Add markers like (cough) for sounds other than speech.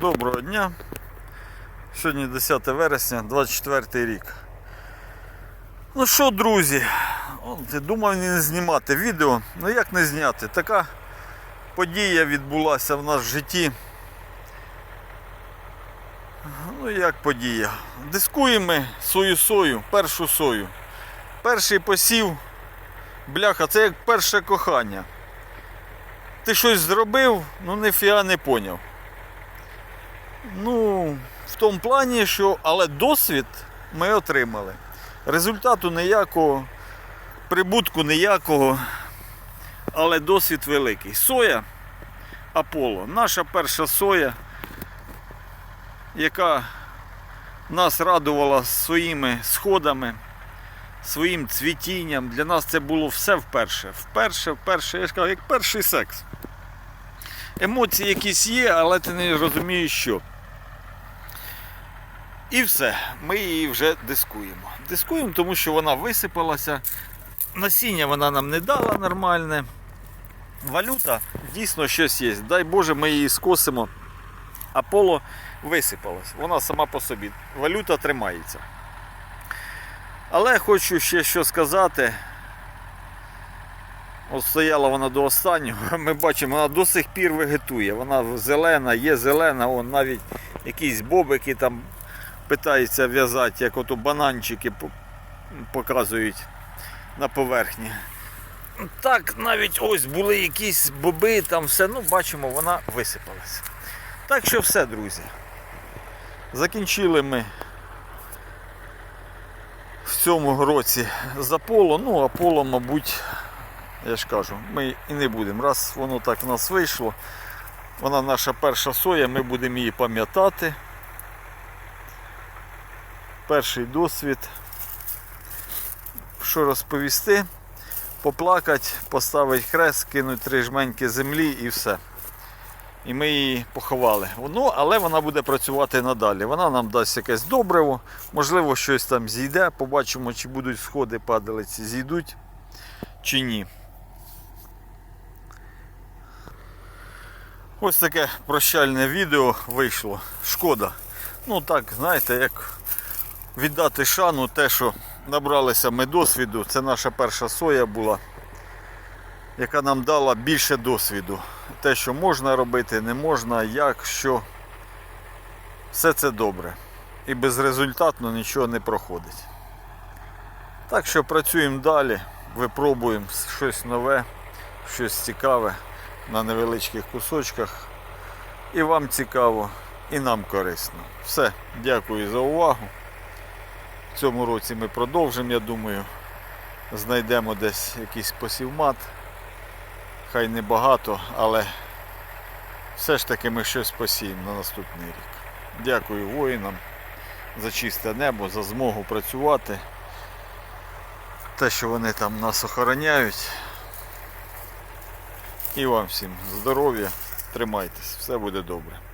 Доброго дня. Сьогодні 10 вересня, 24 рік. Ну що, друзі, от, думав не знімати відео. Ну як не зняти? Така подія відбулася в нас в житті. Ну як подія? Дискуємо свою сою, першу сою. Перший посів, бляха, це як перше кохання. Ти щось зробив, ну ніфіга не поняв. Ну, в тому плані, що але досвід ми отримали. Результату ніякого, прибутку ніякого, але досвід великий. Соя Аполло, наша перша соя, яка нас радувала своїми сходами, своїм цвітінням. Для нас це було все вперше. Вперше, вперше, я ж кажу, як перший секс. Емоції якісь є, але ти не розумієш, що. І все, ми її вже дискуємо. Дискуємо, тому що вона висипалася. Насіння вона нам не дала нормальне. Валюта дійсно щось є. Дай Боже, ми її скосимо. Аполло висипалась. Вона сама по собі. Валюта тримається. Але хочу ще що сказати. От стояла вона до останнього. (laughs) Ми бачимо, вона до сих пір вегетує. Вона зелена, є зелена, он навіть якісь бобики там питаються в'язати, як ото бананчики показують на поверхні. Так, навіть ось були якісь боби, там все, ну бачимо, вона висипалась. Так що все, друзі. Закінчили ми в цьому році з Аполло. Ну, Аполло, мабуть, я ж кажу, ми і не будемо. Раз воно так в нас вийшло, вона наша перша соя, ми будемо її пам'ятати. Перший досвід. Що розповісти? Поплакати, поставити хрест, кинути три жменьки землі і все. І ми її поховали. Ну, але вона буде працювати надалі. Вона нам дасть якесь добриво, можливо, щось там зійде. Побачимо, чи будуть сходи падалиці, зійдуть чи ні. Ось таке прощальне відео вийшло. Шкода. Ну так, знаєте, як віддати шану те, що набралися ми досвіду. Це наша перша соя була, яка нам дала більше досвіду. Те, що можна робити, не можна, як, що. Все це добре. І безрезультатно нічого не проходить. Так що працюємо далі, випробуємо щось нове, щось цікаве на невеличких кусочках. І вам цікаво, і нам корисно. Все, дякую за увагу. В цьому році ми продовжимо, я думаю. Знайдемо десь якийсь посівмат. Хай не багато, але все ж таки ми щось посіємо на наступний рік. Дякую воїнам за чисте небо, за змогу працювати. Те, що вони там нас охороняють. І вам всім здоров'я, тримайтесь, все буде добре.